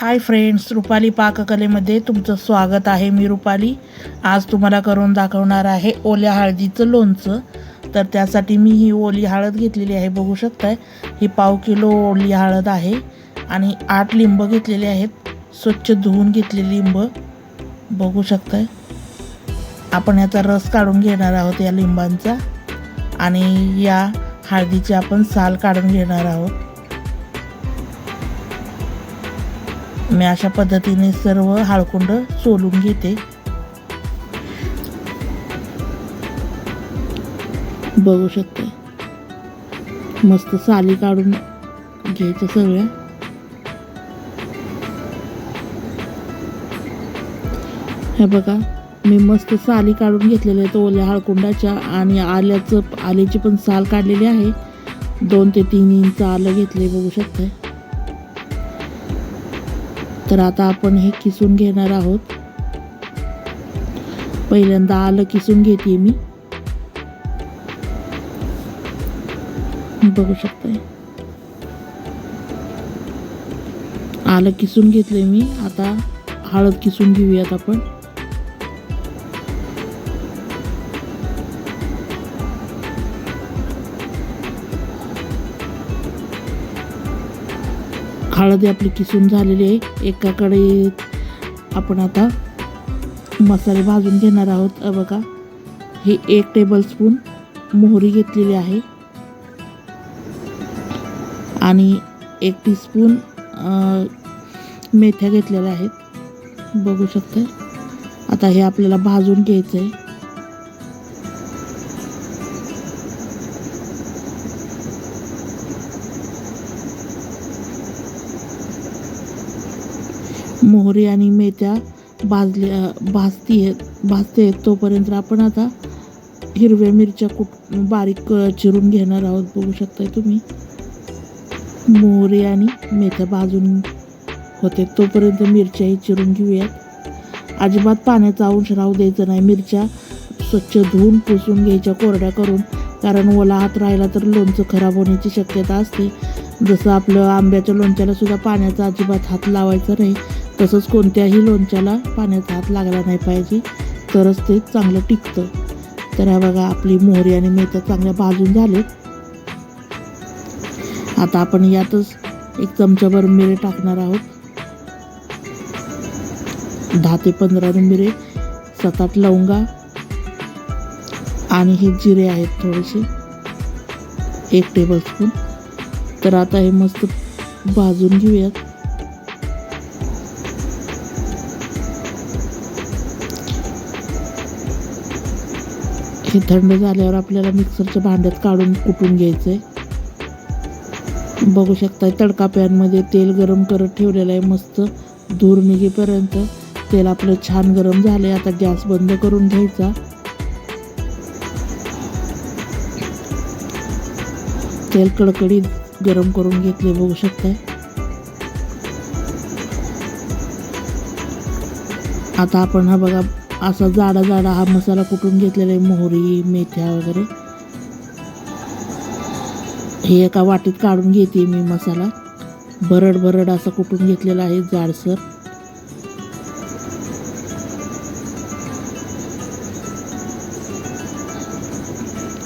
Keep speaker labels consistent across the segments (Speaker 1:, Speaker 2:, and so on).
Speaker 1: Hi friends Rupali पाककलेमध्ये तुमचं स्वागत आहे मी रुपाली. आज तुम्हाला करून दाखवणार आहे ओल्या हळदीचं लोणचं. तर त्यासाठी मी ही ओली हळद घेतलेली आहे बघू शकताय. ही पाव किलो ओली हळद आहे आणि आठ लिंब घेतलेले आहेत. स्वच्छ धुवून घेतलेली लिंब. बघू शकताय. आपण याचा रस काढून घेणार आहोत या लिंबांचा आणि या हळदीची आपण साल काढून घेणार आहोत. मी अशा पद्धतीने सर्व हाळकुंड सोलून घेते. बघू शकते. मस्त साली काढून घ्यायचं सगळ्या हे बघा मी मस्त साली काढून घेतलेल्या आहेत ओल्या हळकुंडाच्या आणि आल्याचं आल्याची पण साल काढलेली आहे. दोन ते तीन इंच आलं घेतले बघू शकते तर आता आपण हे किसून घेणार आहोत. पहिल्यांदा आलं किसून घेते मी. बघू शकताय. आलं किसून घेतले मी. आता हळद किसून घेऊयात आपण. हळद आपली किसून झालेली आहे. एकाकडे आपण आता मसाले भाजून घेणार आहोत. बघा हे एक टेबलस्पून मोहरी घेतलेली आहे. आणि एक टीस्पून मेथ्या घेतलेल्या आहेत. बघू शकता आता हे आपल्याला भाजून घ्यायचं आहे मोहरी आणि मेथ्या भाजले भाजती आहेत भाजते आहेत. तोपर्यंत आपण आता हिरव्या मिरच्या कुट बारीक चिरून घेणार आहोत. बघू शकताय तुम्ही. मोहरी आणि मेथ्या भाजून होते. तोपर्यंत मिरच्याही चिरून घेऊयात. अजिबात पाण्याचा अंश राहू द्यायचं नाही. मिरच्या स्वच्छ धुवून पुसून घ्यायच्या कोरड्या करून कारण ओला हात राहिला तर लोणचं खराब होण्याची शक्यता असते. जसं आपलं आंब्याच्या लोणच्याला सुद्धा पाण्याचा अजिबात हात लावायचा नाही. तसंच कोणत्याही लोणच्याला पाण्याचा हात लागला नाही पाहिजे तरच ते चांगलं टिकतं. तर हा बघा आपली मोहरी आणि मेथ्या चांगल्या भाजून झालेत आता आपण यातच एक चमचाभर मिरे टाकणार आहोत. दहा ते पंधरा मिरे सात आठ लवंगा आणि हे जिरे आहेत थोडेसे. एक टेबलस्पून तर आता हे मस्त भाजून घेऊयात. हे थंड झाल्यावर आपल्याला मिक्सरच्या भांड्यात काढून कुटून घ्यायचं आहे बघू शकता तडका पॅनमध्ये तेल गरम करत ठेवलेलं आहे मस्त. धूर निघेपर्यंत तेल आपलं छान गरम झालं आहे आता गॅस बंद करून घ्यायचा. तेल कडकडीत गरम करून घेतले बघू शकताय. आता आपण हा बघा असा जाडा जाडा हा मसाला कुटून घेतलेला आहे? मोहरी मेथ्या वगैरे. हे एका वाटीत काढून घेते मी मसाला. भरड भरड असा कुटून घेतलेला आहे? जाडसर.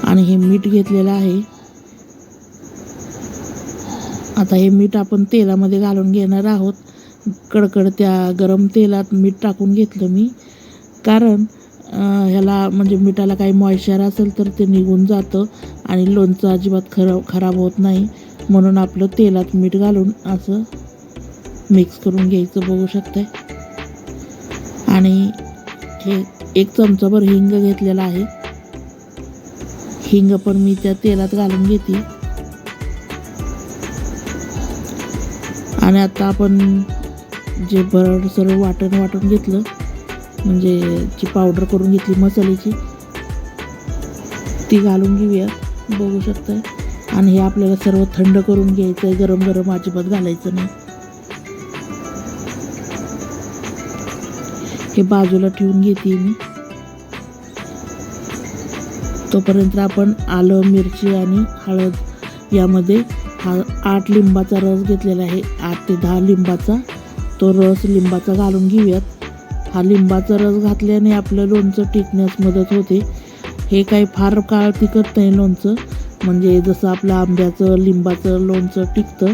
Speaker 1: आणि हे मीठ घेतलेलं आहे. आता हे मीठ आपण तेलामध्ये घालून घेणार आहोत. कडकड त्या गरम तेलात मीठ टाकून घेतलं मी. कारण ह्याला म्हणजे मिठाला काही मॉइश्चर असेल तर ते निघून जातं आणि लोणचं अजिबात खराब खराब होत नाही. म्हणून आपलं तेलात मीठ घालून असं मिक्स करून घ्यायचं बघू शकते आणि हे एक चमचाभर हिंग घेतलेला आहे. हिंग पण मी त्या तेलात घालून घेते. आणि आता आपण जे भरड सर्व वाटण वाटून घेतलं म्हणजे जी पावडर करून घेतली मसाल्याची ती घालून घेऊया. बघू शकता आणि हे आपल्याला सर्व थंड करून घ्यायचं आहे गरम गरम अजिबात घालायचं नाही. हे बाजूला ठेवून घेते मी. तोपर्यंत आपण आलं मिरची आणि हळद यामध्ये हा आठ लिंबाचा रस घेतलेला आहे. आठ ते दहा लिंबाचा तो रस लिंबाचा घालून घेऊयात. हा लिंबाचा रस घातल्याने आपलं लोणचं टिकण्यास मदत होते. हे काही फार काळ टिकत नाही लोणचं. म्हणजे जसं आपलं आंब्याचं लिंबाचं लोणचं टिकतं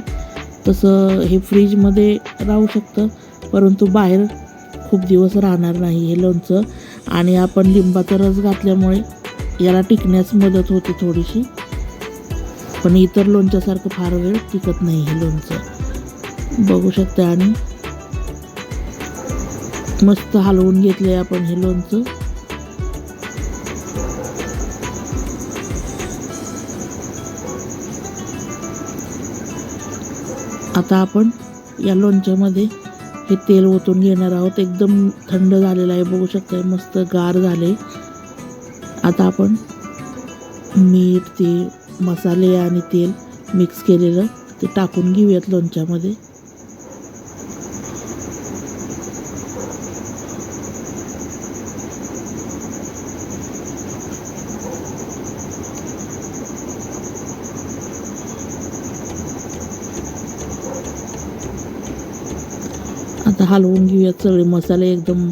Speaker 1: तसं हे फ्रीजमध्ये राहू शकतं. परंतु बाहेर खूप दिवस राहणार नाही हे लोणचं. आणि आपण लिंबाचा रस घातल्यामुळे याला टिकण्यास मदत होते थोडीशी. पण इतर लोणच्यासारखं फार वेळ टिकत नाही हे लोणचं. बघू शकता आणि मस्त हलवून घेतलंय आपण हे लोणचं. आता आपण या लोणच्यामध्ये हे तेल ओतून घेणार आहोत. एकदम थंड झालेलं आहे बघू शकता मस्त गार झाले आता आपण मीठ ते मसाले आणि तेल मिक्स केलेलं ते टाकून घेऊयात लोणच्यामध्ये. आता हलवून घेऊयात सगळे मसाले एकदम.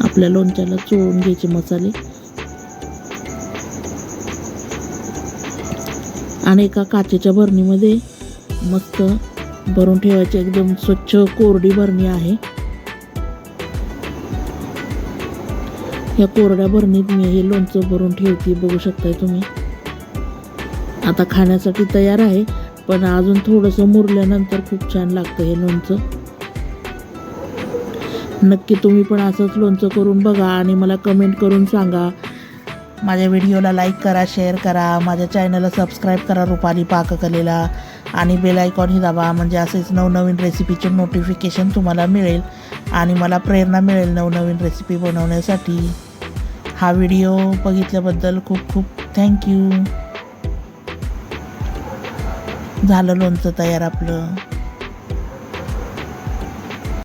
Speaker 1: आपल्या लोणच्याला चोळून घ्यायचे मसाले. आणि एका काचेच्या भरणीमध्ये मस्त भरून ठेवायची एकदम स्वच्छ कोरडी भरणी आहे. या कोरड्या भरणीत मी हे लोणचं भरून ठेवते बघू शकताय तुम्ही. आता खाण्यासाठी तयार आहे. पण अजून थोडंसं मुरल्यानंतर खूप छान लागतं हे लोणचं. नक्की तुम्ही पण असंच लोणचं करून बघा आणि मला कमेंट करून सांगा. माझ्या व्हिडिओला लाईक करा शेअर करा माझ्या चॅनलला सबस्क्राईब करा रुपाली पाककलेला. आणि बेल आयकॉनही दाबा म्हणजे असेच नवनवीन रेसिपीचे नोटिफिकेशन तुम्हाला मिळेल आणि मला प्रेरणा मिळेल नवनवीन रेसिपी बनवण्यासाठी. हा व्हिडिओ बघितल्याबद्दल खूप खूप थँक्यू झालं लोणचं तयार आपलं.